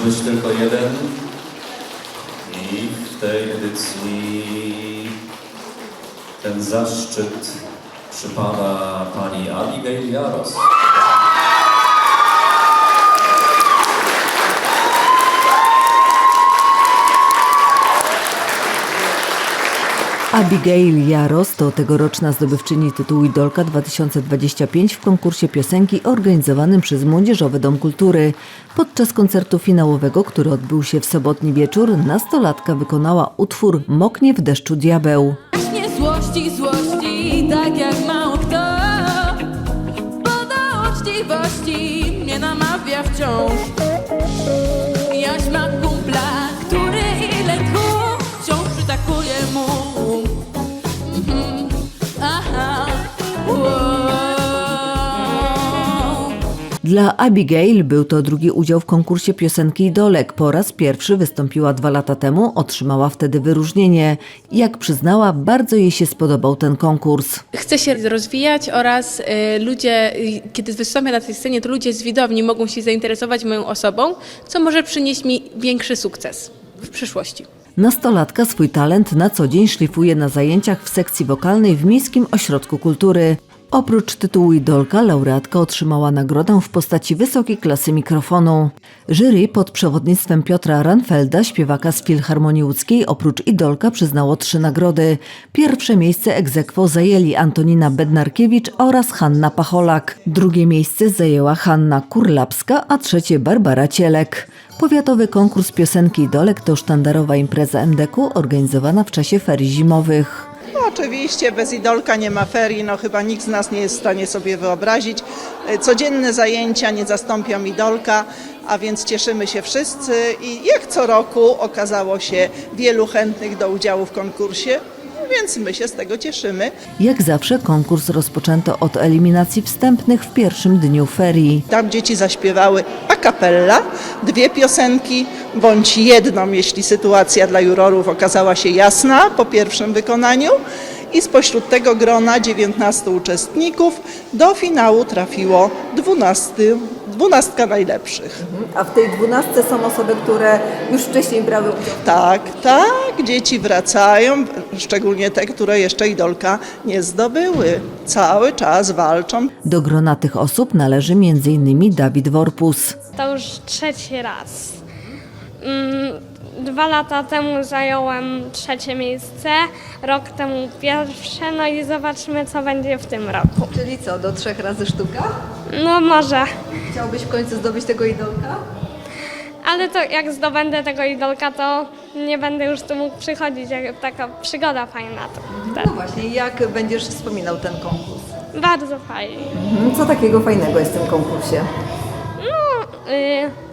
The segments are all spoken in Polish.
być tylko jeden. I w tej edycji ten zaszczyt przypada pani Abigail Jaros. Abigail Jaros to tegoroczna zdobywczyni tytułu Idolka 2025 w konkursie piosenki organizowanym przez Młodzieżowy Dom Kultury. Podczas koncertu finałowego, który odbył się w sobotni wieczór, nastolatka wykonała utwór Moknie w deszczu diabeł. Właśnie złości, złości, tak jak mało kto Bo do uczciwości mnie namawia wciąż Dla Abigail był to drugi udział w konkursie piosenki Idolek. Po raz pierwszy wystąpiła dwa lata temu, otrzymała wtedy wyróżnienie. Jak przyznała, bardzo jej się spodobał ten konkurs. Chcę się rozwijać oraz y, ludzie, y, kiedy wystąpię na tej scenie, to ludzie z widowni mogą się zainteresować moją osobą, co może przynieść mi większy sukces w przyszłości. Nastolatka swój talent na co dzień szlifuje na zajęciach w sekcji wokalnej w Miejskim Ośrodku Kultury. Oprócz tytułu Idolka, laureatka otrzymała nagrodę w postaci wysokiej klasy mikrofonu. Jury pod przewodnictwem Piotra Ranfelda, śpiewaka z Filharmonii Łódzkiej, oprócz Idolka przyznało trzy nagrody. Pierwsze miejsce egzekwo zajęli Antonina Bednarkiewicz oraz Hanna Pacholak. Drugie miejsce zajęła Hanna Kurlapska, a trzecie Barbara Cielek. Powiatowy konkurs piosenki Idolek to sztandarowa impreza MDK organizowana w czasie ferii zimowych. No, oczywiście bez idolka nie ma ferii, no chyba nikt z nas nie jest w stanie sobie wyobrazić. E, Codzienne zajęcia nie zastąpią idolka, a więc cieszymy się wszyscy i jak co roku okazało się wielu chętnych do udziału w konkursie, więc my się z tego cieszymy. Jak zawsze konkurs rozpoczęto od eliminacji wstępnych w pierwszym dniu ferii. Tam dzieci zaśpiewały a cappella, dwie piosenki, bądź jedną, jeśli sytuacja dla jurorów okazała się jasna po pierwszym wykonaniu. I spośród tego grona 19 uczestników do finału trafiło 12, 12 najlepszych. A w tej dwunastce są osoby, które już wcześniej brały udział. Tak, tak, dzieci wracają, szczególnie te, które jeszcze idolka nie zdobyły. Cały czas walczą. Do grona tych osób należy m.in. Dawid Worpus. To już trzeci raz. Mm, Dwa lata temu zająłem trzecie miejsce, rok temu pierwsze, no i zobaczymy, co będzie w tym roku. Czyli co, do trzech razy sztuka? No może, Chciałbyś w końcu zdobyć tego idolka? ale to jak zdobędę tego idolka, to nie będę już tu mógł przychodzić, jak taka przygoda fajna. To, No tak. właśnie, jak będziesz wspominał ten konkurs? Bardzo fajnie. Co takiego fajnego jest w tym konkursie? Y,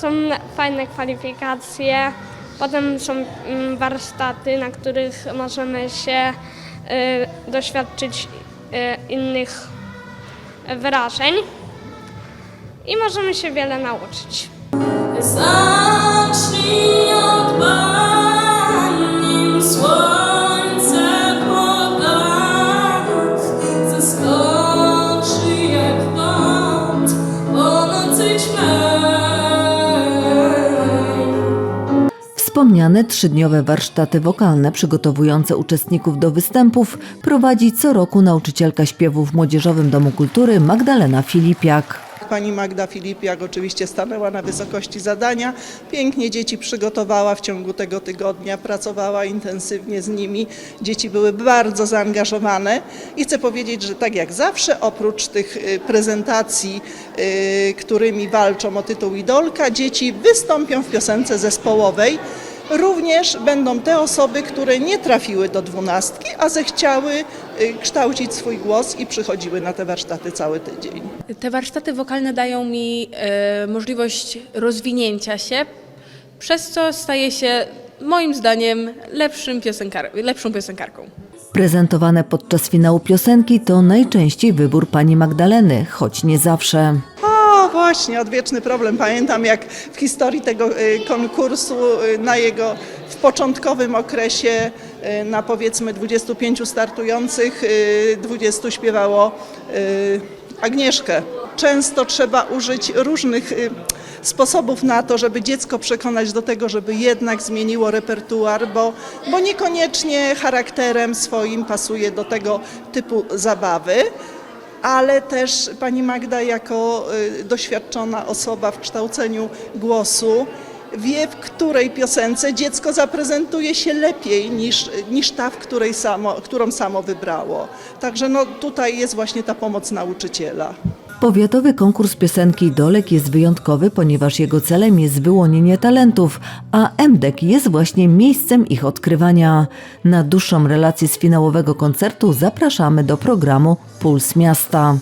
są fajne kwalifikacje, potem są mm, warsztaty, na których możemy się y, doświadczyć y, innych wyrażeń i możemy się wiele nauczyć. Wspomniane trzydniowe warsztaty wokalne przygotowujące uczestników do występów prowadzi co roku nauczycielka śpiewu w Młodzieżowym Domu Kultury Magdalena Filipiak. Pani Magda Filipiak oczywiście stanęła na wysokości zadania. Pięknie dzieci przygotowała w ciągu tego tygodnia, pracowała intensywnie z nimi. Dzieci były bardzo zaangażowane i chcę powiedzieć, że tak jak zawsze, oprócz tych y, prezentacji, y, którymi walczą o tytuł Idolka, dzieci wystąpią w piosence zespołowej. Również będą te osoby, które nie trafiły do dwunastki, a zechciały y, kształcić swój głos i przychodziły na te warsztaty cały tydzień. Te warsztaty wokalne dają mi e, możliwość rozwinięcia się, przez co staję się moim zdaniem lepszym piosenkar- lepszą piosenkarką. Prezentowane podczas finału piosenki to najczęściej wybór pani Magdaleny, choć nie zawsze. Właśnie, odwieczny problem. Pamiętam, jak w historii tego y, konkursu, y, na jego w początkowym okresie, y, na powiedzmy 25 startujących, y, 20 śpiewało Agnieszkę. często trzeba użyć różnych sposobów na to, żeby dziecko przekonać do tego, żeby jednak zmieniło repertuar, bo, bo niekoniecznie charakterem swoim pasuje do tego typu zabawy. Ale też pani Magda, jako y, doświadczona osoba w kształceniu głosu, wie, w której piosence dziecko zaprezentuje się lepiej niż, niż ta, w której samo, którą samo wybrało. Także no, tutaj jest właśnie ta pomoc nauczyciela. Powiatowy konkurs piosenki Dolek jest wyjątkowy, ponieważ jego celem jest wyłonienie talentów, a MDEK jest właśnie miejscem ich odkrywania. Na dłuższą relację z finałowego koncertu zapraszamy do programu Puls Miasta.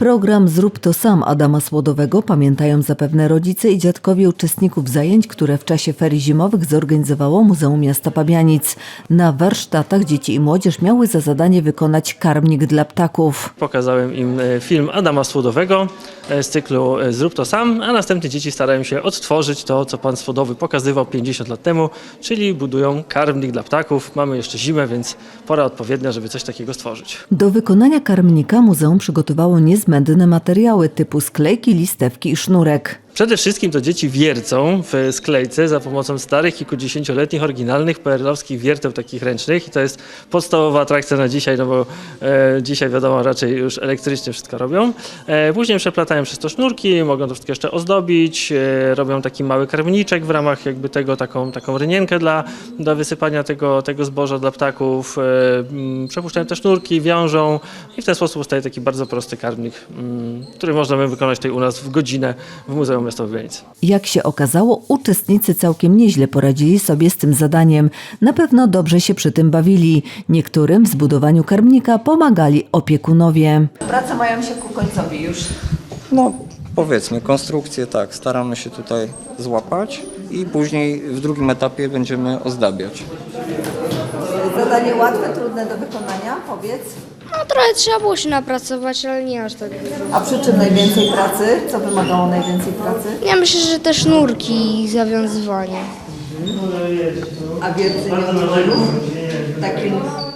Program Zrób to sam Adama Słodowego pamiętają zapewne rodzice i dziadkowie uczestników zajęć, które w czasie ferii zimowych zorganizowało Muzeum Miasta Pabianic. Na warsztatach dzieci i młodzież miały za zadanie wykonać karmnik dla ptaków. Pokazałem im e, film Adama Słodowy z cyklu e, Zrób to sam, a następnie dzieci starają się odtworzyć to, co pan Słodowy pokazywał 50 lat temu, czyli budują karmnik dla ptaków. Mamy jeszcze zimę, więc pora odpowiednia, żeby coś takiego stworzyć. Do wykonania karmnika muzeum przygotowało niezbędne materiały typu sklejki, listewki i sznurek. Przede wszystkim to dzieci wiercą w sklejce za pomocą starych, kilkudziesięcioletnich, oryginalnych PRL-owskich wierteł takich ręcznych i to jest podstawowa atrakcja na dzisiaj, no bo e, dzisiaj wiadomo raczej już elektrycznie wszystko robią. E, później przeplatają przez to sznurki, mogą to wszystko jeszcze ozdobić, e, robią taki mały karmniczek w ramach jakby tego, taką, taką rynienkę dla, dla wysypania tego, tego zboża dla ptaków, e, mm, przepuszczają te sznurki, wiążą i w ten sposób powstaje taki bardzo prosty karmnik, mm, który można by wykonać tutaj u nas w godzinę w Muzeum Łubienic. Jak się okazało, uczestnicy całkiem nieźle poradzili sobie z tym zadaniem. Na pewno dobrze się przy tym bawili. Niektórym w zbudowaniu karmnika pomagali opiekunowie. Prace mają się ku końcowi już. No, powiedzmy, konstrukcję tak, staramy się tutaj złapać i później w drugim etapie będziemy ozdabiać. Zadanie łatwe, trudne do wykonania, powiedz. No trochę trzeba było się napracować, ale nie aż tak dużo. A przy czym najwięcej pracy? Co wymagało najwięcej pracy? Ja myślę, że te sznurki i zawiązywanie. A więcej odmorów? Takim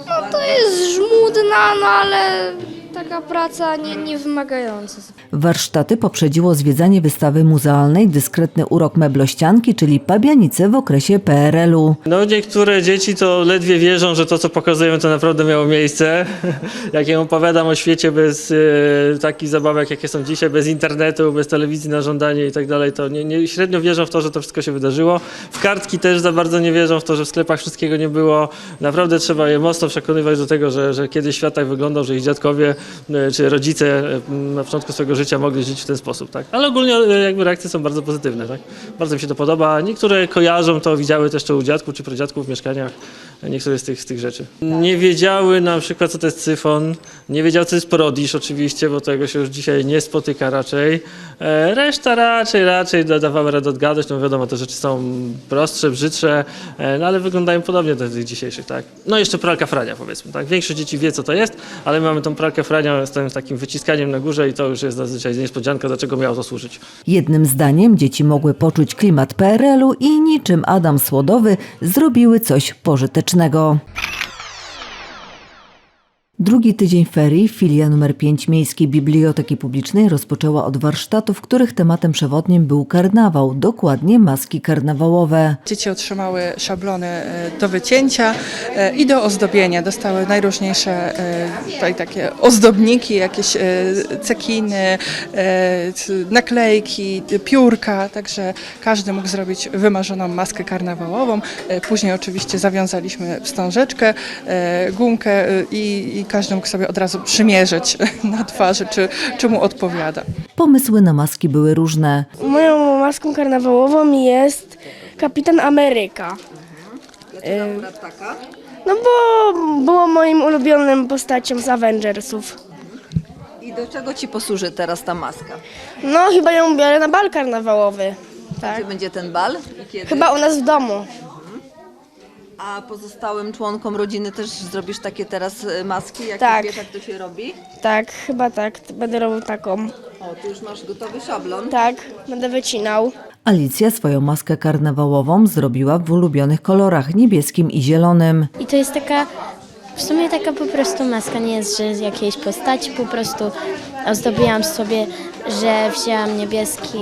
No to jest żmudna, no ale taka praca nie, nie wymagająca. Warsztaty poprzedziło zwiedzanie wystawy muzealnej Dyskretny urok meblościanki, czyli pabianice w okresie PRL-u. No niektóre dzieci to ledwie wierzą, że to co pokazują to naprawdę miało miejsce. Jak im opowiadam o świecie bez e, takich zabawek jakie są dzisiaj, bez internetu, bez telewizji na żądanie i tak dalej, to nie, nie, średnio wierzą w to, że to wszystko się wydarzyło. W kartki też za bardzo nie wierzą w to, że w sklepach wszystkiego nie było. Naprawdę trzeba je mocno przekonywać do tego, że, że kiedyś świat tak wyglądał, że ich dziadkowie e, czy rodzice e, na początku swojego życia mogli żyć w ten sposób. Tak? Ale ogólnie e, jakby reakcje są bardzo pozytywne. Tak? Bardzo mi się to podoba. Niektóre kojarzą to, widziały też to u dziadków czy pradziadków w mieszkaniach, niektóre z tych, z tych rzeczy. Nie wiedziały na przykład, co to jest cyfon, nie wiedziały, co jest prodisz oczywiście, bo tego się już dzisiaj nie spotyka raczej. E, Reszta raczej, raczej da- dawały radę odgadać, no wiadomo, te rzeczy są prostsze, brzydsze, e, no ale wyglądają podobnie do tych dzisiejszych, tak. No jeszcze pralka frania powiedzmy, tak. Większość dzieci wie, co to jest, ale mamy tą pralkę frania z tym takim wyciskaniem na górze i to już jest zazwyczaj niespodzianka, do czego miało to służyć. Jednym zdaniem dzieci mogły poczuć klimat PRL-u i niczym Adam Słodowy zrobiły coś pożytecznego. Drugi tydzień ferii filia nr 5 Miejskiej Biblioteki Publicznej rozpoczęła od warsztatów, których tematem przewodnim był karnawał, dokładnie maski karnawałowe. Dzieci otrzymały szablony e, do wycięcia e, i do ozdobienia. Dostały najróżniejsze e, tutaj takie ozdobniki, jakieś cekiny, naklejki, piórka, także każdy mógł zrobić wymarzoną maskę karnawałową. Później oczywiście zawiązaliśmy wstążeczkę, gumkę i, i każdy mógł sobie od razu przymierzyć na twarzy, czy, czy mu odpowiada. Pomysły na maski były różne. Moją maską karnawałową jest Kapitan Ameryka. No bo było moim ulubionym postacią z Avengersów. I do czego ci posłuży teraz ta maska? No chyba ją biorę na bal karnawałowy. Tak. Gdzie będzie ten bal? I kiedy? Chyba u nas w domu. A pozostałym członkom rodziny też zrobisz takie teraz e, maski? Jak Tak. wiesz, jak to się robi? Tak, chyba tak. Będę robił taką. O, tu już masz gotowy szablon. Tak, będę wycinał. Alicja swoją maskę karnawałową zrobiła w ulubionych kolorach niebieskim i zielonym. I to jest taka W sumie taka po prostu maska nie jest, że z jakiejś postaci, po prostu ozdobiłam sobie, że wzięłam niebieski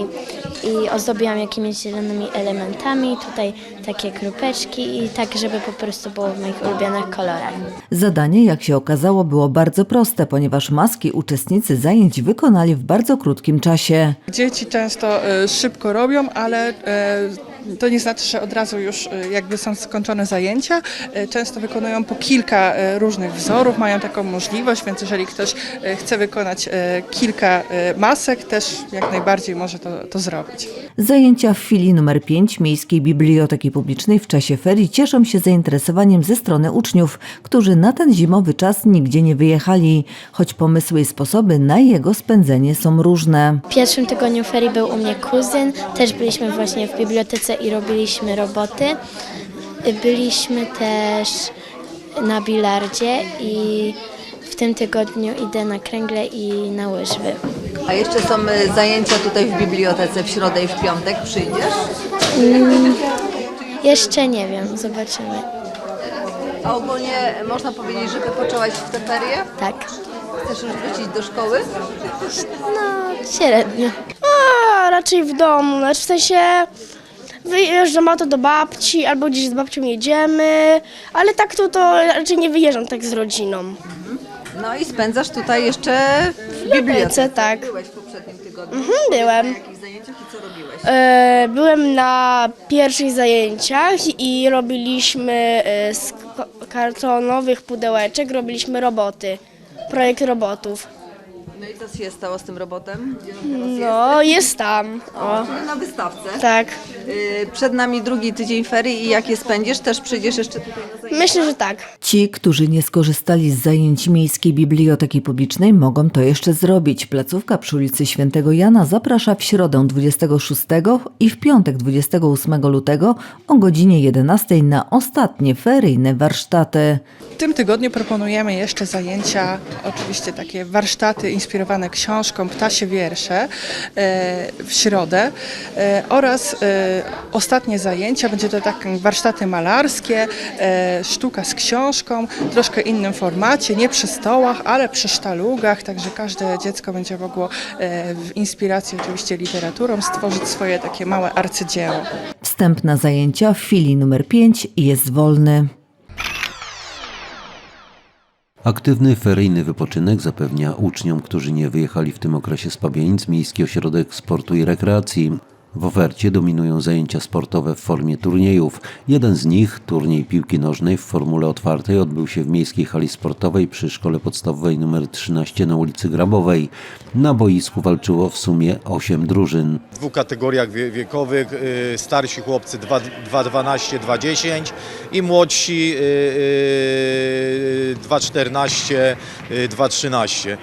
i ozdobiłam jakimiś zielonymi elementami, tutaj takie krupeczki i tak, żeby po prostu było w moich ulubionych kolorach. Zadanie, jak się okazało, było bardzo proste, ponieważ maski uczestnicy zajęć wykonali w bardzo krótkim czasie. Dzieci często e, szybko robią, ale e, to nie znaczy, że od razu już e, jakby są skończone zajęcia. E, Często wykonują po kilka e, różnych wzorów, mają taką możliwość, więc jeżeli ktoś e, chce wykonać e, kilka e, masek, też jak najbardziej może to, to zrobić. Zajęcia w filii numer 5 Miejskiej Biblioteki Publicznej w czasie ferii cieszą się zainteresowaniem ze strony uczniów, którzy na ten zimowy czas nigdzie nie wyjechali, choć pomysły i sposoby na jego spędzenie są różne. W pierwszym tygodniu ferii był u mnie kuzyn, też byliśmy właśnie w bibliotece i robiliśmy roboty. Byliśmy też na bilardzie i w tym tygodniu idę na kręgle i na łyżwy. A jeszcze są e, zajęcia tutaj w bibliotece w środę i w piątek. Przyjdziesz? Jeszcze nie wiem, zobaczymy. A ogólnie można powiedzieć, że wypoczęłaś w te ferie? Tak, Chcesz już wrócić do szkoły? no średnio. A, raczej w domu, znaczy w sensie wyjeżdżam auto do babci albo gdzieś z babcią jedziemy, ale tak to, to raczej nie wyjeżdżam tak z rodziną. No i spędzasz tutaj jeszcze w Bibliotece, bibliotece. tak. Byłeś tygodniu. Mhm, byłem. Na jakich zajęciach i co robiłeś? E, byłem na pierwszych zajęciach i robiliśmy e, z ko- kartonowych pudełeczek, robiliśmy roboty, projekt robotów. No i co się stało z tym robotem? Gdzie on teraz No, jest tam. O, jest? Czyli na wystawce. tak. Y, Przed nami drugi tydzień ferii i jak je spędzisz? Też przyjdziesz jeszcze tutaj na zajęcia? Myślę, że tak. Ci, którzy nie skorzystali z zajęć Miejskiej Biblioteki Publicznej, mogą to jeszcze zrobić. Placówka przy ulicy Świętego Jana zaprasza w środę 26 i w piątek 28 lutego o godzinie 11 na ostatnie feryjne warsztaty. W tym tygodniu proponujemy jeszcze zajęcia, oczywiście takie warsztaty inspirowane książką Ptasie Wiersze e, w środę e, oraz e, ostatnie zajęcia, będzie to takie warsztaty malarskie, sztuka z książką, troszkę innym formacie, nie przy stołach, ale przy sztalugach, także każde dziecko będzie mogło w inspiracji oczywiście literaturą stworzyć swoje takie małe arcydzieło. Wstęp na zajęcia w filii numer 5 jest wolny. Aktywny feryjny wypoczynek zapewnia uczniom, którzy nie wyjechali w tym okresie z Pabianic, Miejski Ośrodek Sportu i Rekreacji. W ofercie dominują zajęcia sportowe w formie turniejów. Jeden z nich, turniej piłki nożnej w formule otwartej, odbył się w Miejskiej Hali Sportowej przy Szkole Podstawowej nr 13 na ulicy Grabowej. Na boisku walczyło w sumie 8 drużyn. w dwóch kategoriach wie- wiekowych. y, Starsi chłopcy 2,12, 2,10 i młodsi y, y, 2,14, y, 2,13.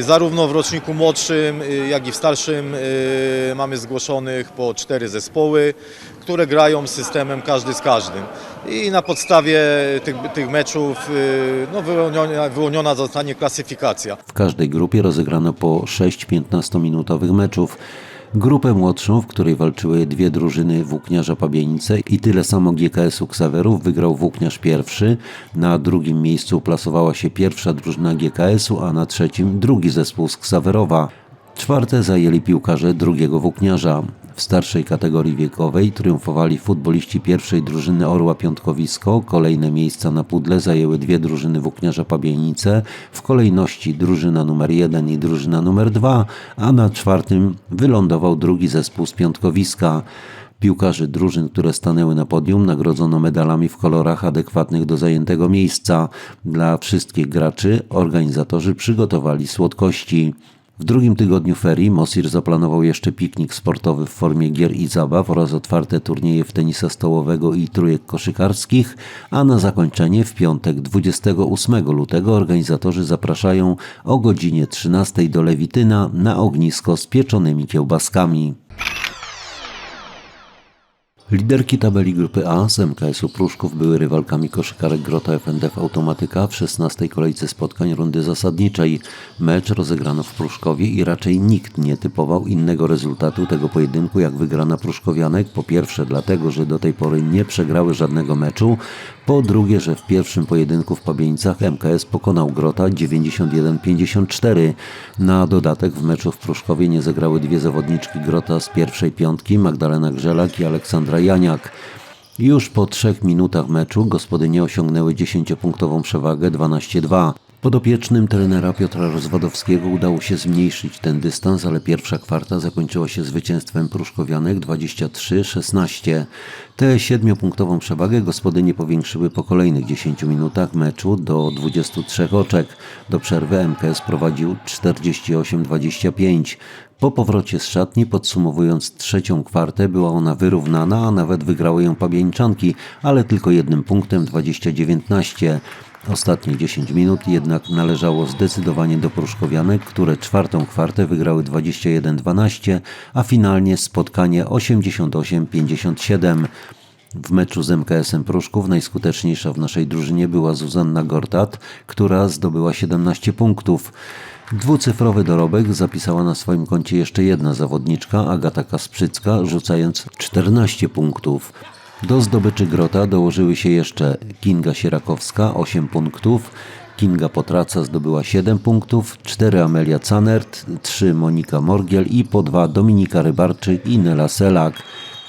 Zarówno w roczniku młodszym, jak i w starszym mamy zgłoszonych po cztery zespoły, które grają systemem każdy z każdym. I na podstawie tych, tych meczów y, no, wyłoniona, wyłoniona zostanie klasyfikacja. W każdej grupie rozegrano po 6 15-minutowych meczów. Grupę młodszą, w której walczyły dwie drużyny Włókniarza Pabianice i tyle samo GKS-u Ksawerów wygrał Włókniarz pierwszy. Na drugim miejscu plasowała się pierwsza drużyna GKS-u, a na trzecim drugi zespół z Ksawerowa. Czwarte zajęli piłkarze drugiego Włókniarza. W starszej kategorii wiekowej triumfowali futboliści pierwszej drużyny Orła Piątkowisko. Kolejne miejsca na pudle zajęły dwie drużyny Włókniarza Pabianice, w kolejności drużyna numer 1 i drużyna numer 2, a na czwartym wylądował drugi zespół z Piątkowiska. Piłkarzy drużyn, które stanęły na podium, nagrodzono medalami w kolorach adekwatnych do zajętego miejsca. Dla wszystkich graczy organizatorzy przygotowali słodkości. W drugim tygodniu ferii Mosir zaplanował jeszcze piknik sportowy w formie gier i zabaw oraz otwarte turnieje w tenisa stołowego i trójek koszykarskich, a na zakończenie w piątek 28 lutego organizatorzy zapraszają o godzinie 13 do Lewityna na ognisko z pieczonymi kiełbaskami. Liderki tabeli grupy A z MKS-u Pruszków były rywalkami koszykarek Grota FNDF Automatyka w 16 kolejce spotkań rundy zasadniczej. Mecz rozegrano w Pruszkowie i raczej nikt nie typował innego rezultatu tego pojedynku jak wygrana Pruszkowianek. Po pierwsze dlatego, że do tej pory nie przegrały żadnego meczu. Po drugie, że w pierwszym pojedynku w Pabieńcach MKS pokonał Grota 91-54. Na dodatek w meczu w Pruszkowie nie zagrały dwie zawodniczki Grota z pierwszej piątki, Magdalena Grzelak i Aleksandra Janiak. Już po trzech minutach meczu gospodynie osiągnęły 10-punktową przewagę 12-2. Podopiecznym trenera Piotra Rozwadowskiego udało się zmniejszyć ten dystans, ale pierwsza kwarta zakończyła się zwycięstwem Pruszkowianek 23-16. Tę siedmiopunktową przewagę gospodynie powiększyły po kolejnych 10 minutach meczu do 23 oczek. Do przerwy MKS prowadził 48-25. Po powrocie z szatni, podsumowując trzecią kwartę, była ona wyrównana, a nawet wygrały ją pabieńczanki, ale tylko jednym punktem 20-19. Ostatnie 10 minut jednak należało zdecydowanie do Pruszkowianek, które czwartą kwartę wygrały 21-12, a finalnie spotkanie 88-57. W meczu z MKS-em Pruszków najskuteczniejsza w naszej drużynie była Zuzanna Gortat, która zdobyła 17 punktów. Dwucyfrowy dorobek zapisała na swoim koncie jeszcze jedna zawodniczka, Agata Kasprzycka, rzucając 14 punktów. Do zdobyczy Grota dołożyły się jeszcze Kinga Sierakowska 8 punktów, Kinga Potraca zdobyła 7 punktów, 4 Amelia Canert, 3 Monika Morgiel i po 2 Dominika Rybarczyk i Nela Selak.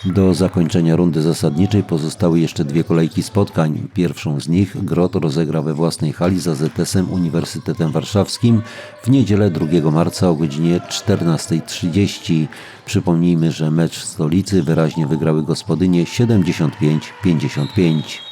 Do zakończenia rundy zasadniczej pozostały jeszcze dwie kolejki spotkań. Pierwszą z nich Grot rozegra we własnej hali za ZS-em Uniwersytetem Warszawskim w niedzielę 2 marca o godzinie 14.30. Przypomnijmy, że mecz stolicy wyraźnie wygrały gospodynie 75-55.